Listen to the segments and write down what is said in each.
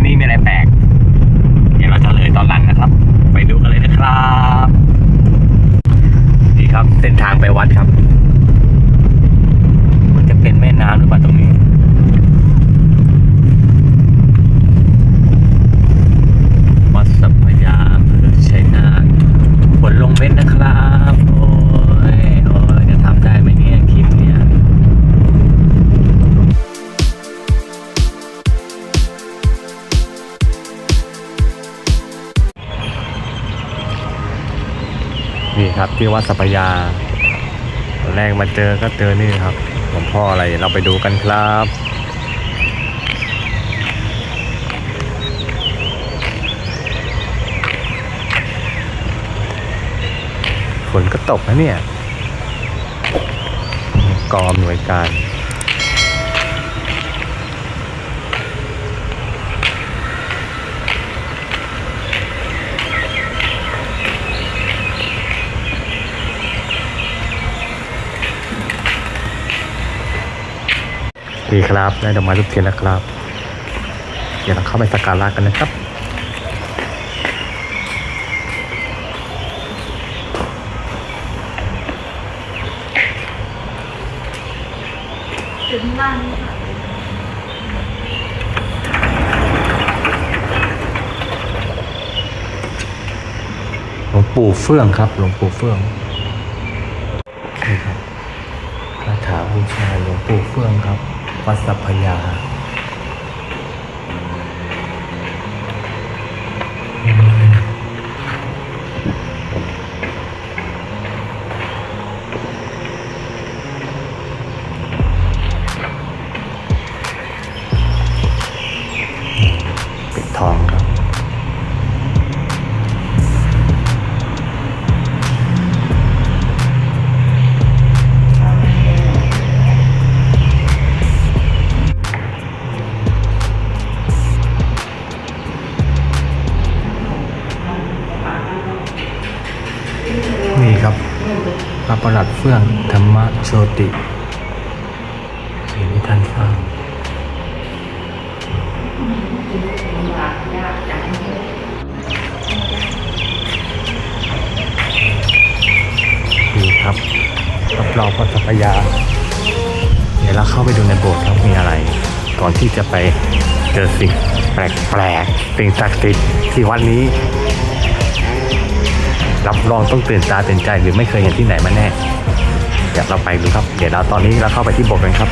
นะครับที่วัดนี้มีอะไรแปลก เดี๋ยวเราจะเลยตอนหลังนะครับ ไปดูกันเลยนะครับ นี่ครับเส้นทางไปวัดครับ มันจะเป็นแม่น้ำหรือเปล่าตรงนี้ ที่วัดสัพยาแรกมาเจอก็เจอนี่ครับหลวงพ่ออะไรเราไปดูกันครับฝนก็ตกนะเนี่ยกองหน่วยการ ดีครับได้ดอกไม้ทุกเทียนแล้วครับ เดี๋ยวเราเข้าไปสักการะกันนะครับถึงล่างนี่ค่ะหลวงปู่เฟื่องครับ หลวงปู่เฟื่องนี่ครับคาถาบูชาหลวงปู่เฟื่องครับ ปัสสัพยา ระประหลัดเฟื่องธรรมโชติสิ่งที่ท่านสร้างนี่ครับรับรองพระสัพยา เดี๋ยวเราเข้าไปดูในโบสถ์ครับมีอะไร ก่อนที่จะไปเจอสิ่งแปลกๆสิ่งศักดิ์สิทธิ์ที่วัดนี้ รับรองต้องตื่นตาตื่นใจหรือไม่เคยเห็นที่ไหนมาแน่เดี๋ยวเราไปดูครับ เดี๋ยวเราตอนนี้เราเข้าไปที่โบสถ์กันครับ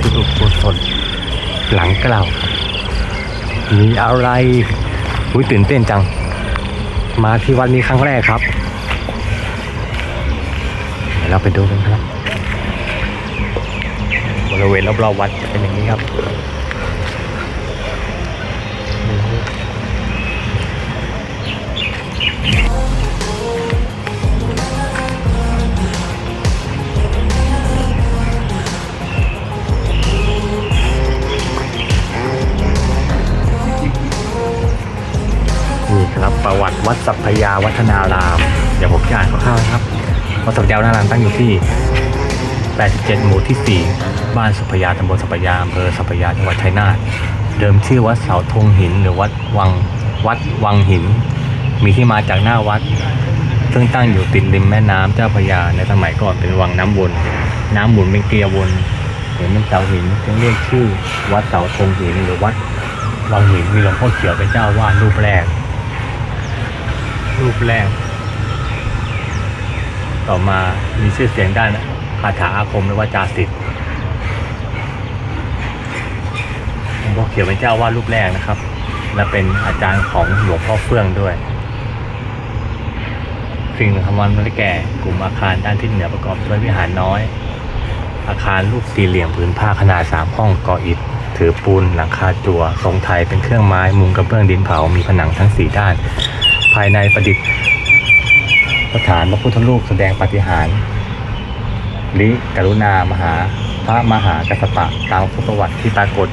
ที่อุโบสถหลังเกล่าวมีอะไรอุ้ยตื่นเต้นจัง มาที่วัดนี้ครั้งแรกครับเดี๋ยวเราไปดูกันครับบริเวณรอบๆวัดจะเป็นอย่างนี้ครับ ยาวัฒนาราม เดี๋ยวผมจะอ่านคร่าวๆนะครับวัดสัพยาวัฒนารามตั้งอยู่ที่ 87 หมู่ที่ 4 บ้านสัพยาตำบลสัพยาอำเภอสัพยาจังหวัดชัยนาทเดิมชื่อวัดเสาธงหิน หรือวัดวังวัดวังหิน มีที่มาจากหน้าวัด ซึ่งตั้งอยู่ติดริมแม่น้ำเจ้าพระยาในสมัยก่อนเป็นวังน้ำวน น้ำหมุนเป็นเกลียววนเห็นเป็นเสาหินจึงเรียกชื่อวัดเสาธงหิน หรือวัดวังหินมีหลวงพ่อเขียวเป็นเจ้าวาดรูปแรก รูปแรก ต่อมามีชื่อเสียงด้านคาถาอาคมและวาจาศิษย์หลวงพ่อเขียวเป็นเจ้าวาดรูปแรกนะครับ และเป็นอาจารย์ของหลวงพ่อเฟื่องด้วย สิ่งสำคัญได้แก่กลุ่มอาคารด้านทิศเหนือประกอบด้วยวิหารน้อย อาคารรูปสี่เหลี่ยมผืนผ้าขนาดสามห้องก่ออิฐถือปูนหลังคาจั่วทรงไทยเป็นเครื่องไม้ มุงกระเบื้องดินเผา มีผนังทั้งสี่ด้าน ภายในประดิษฐานพระพุทธรูปแสดงปฏิหารลิกรุณามหาพระมหากัสสปะตามพุทธประวัติที่ปรากฏ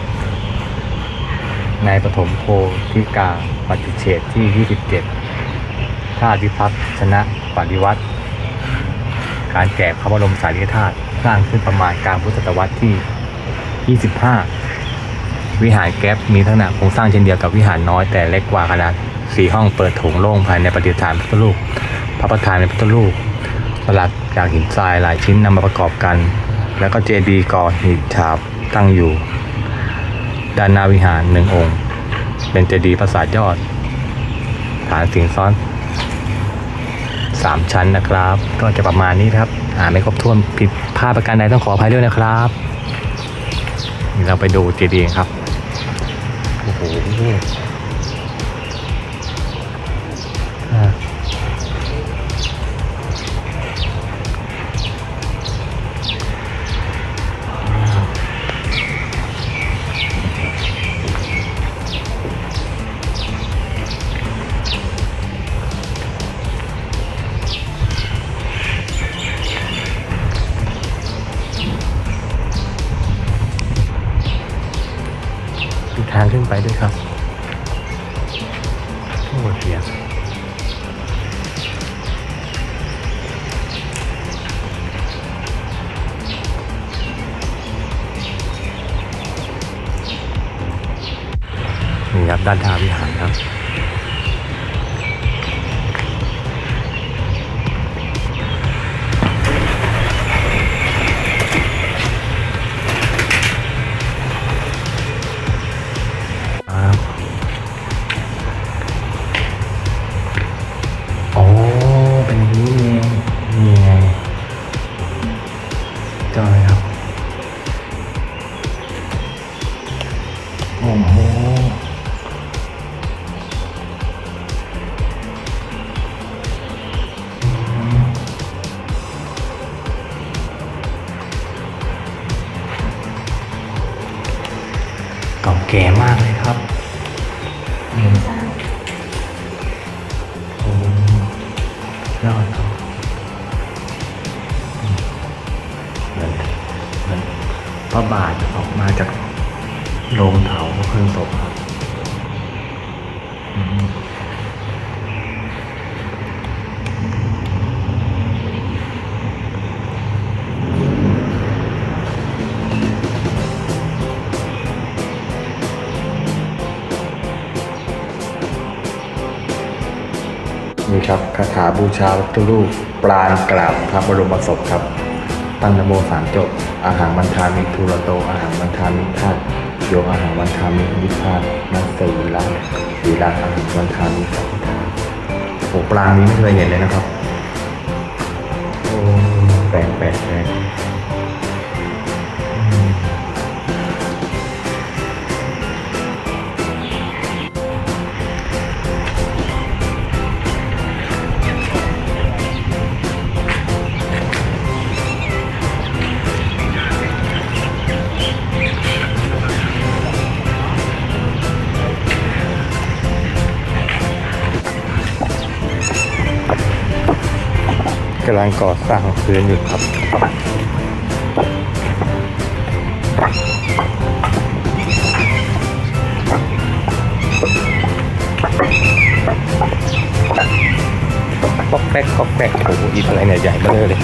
ในปฐมโพธิกาปฏิเฉดที่ 27ท่าพิพัฒชนะปฏิวัติการแกะพระบรมสารีริกธาตุสร้างขึ้นประมาณกลางพุทธศตวรรษที่ 25 วิหารแก๊ปมีลักษณะโครงสร้างเช่นเดียวกับวิหารน้อยแต่เล็กกว่าขนาด สี่ห้องเปิดโถงโล่งภายในประดิฐานพระพุทธรูปพระประธานเป็นพุทธรูปสลักจากหินทรายหลายชิ้นนำมาประกอบกัน แล้วก็เจดีย์ก่อหินฉาบตั้งอยู่ ด้านหน้าวิหารหนึ่งองค์ เป็นเจดีย์ปราสาทยอด ฐานสิงซ้อนสามชั้นนะครับ ก็จะประมาณนี้ครับอ่าไม่ครบถ้วนผิดพลาดประการใดต้องขออภัยด้วยนะครับเราไปดูเจดีย์ครับโอ้โห ไปด้วยครับโอ้เสียงนี่ครับด้านทางวิหารครับ บาทออกมาจากโรงเผาเพลิงศพครับนี่ครับคาถาบูชาวัตถุรูปปราณกราบพระบรมศพครับ ตั้งนโมสามจบอาหารบันทามิทุระโตอาหารบันทามิธาตุโยอาหารบันทามิวิธาตนัสสีละสีละอาหารบันทามิสัพพาโอ้ปลางนี้ไม่เคยเห็นเลยนะครับโอ้แปลกแปลกแปลกำลังก่อสร้างพื้นอยู่ครับป๊อกแป๊กป๊อกแป๊กโอ้โหอีทอะไรเนี่ยใหญ่เบ้อเลย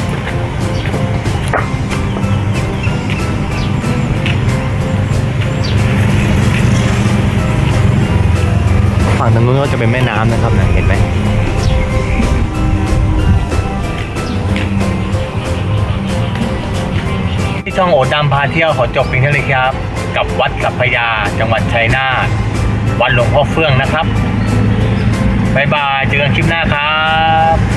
ฝั่งทางนู้นก็จะเป็นแม่น้ำนะครับนะเห็นไหม ช่องโอดามพาเที่ยวขอจบเพียงเท่านี้ครับ กับวัดสัพพยาจังหวัดชัยนาทวัดหลวงพ่อเฟื่องนะครับบายบายเจอกันคลิปหน้าครับ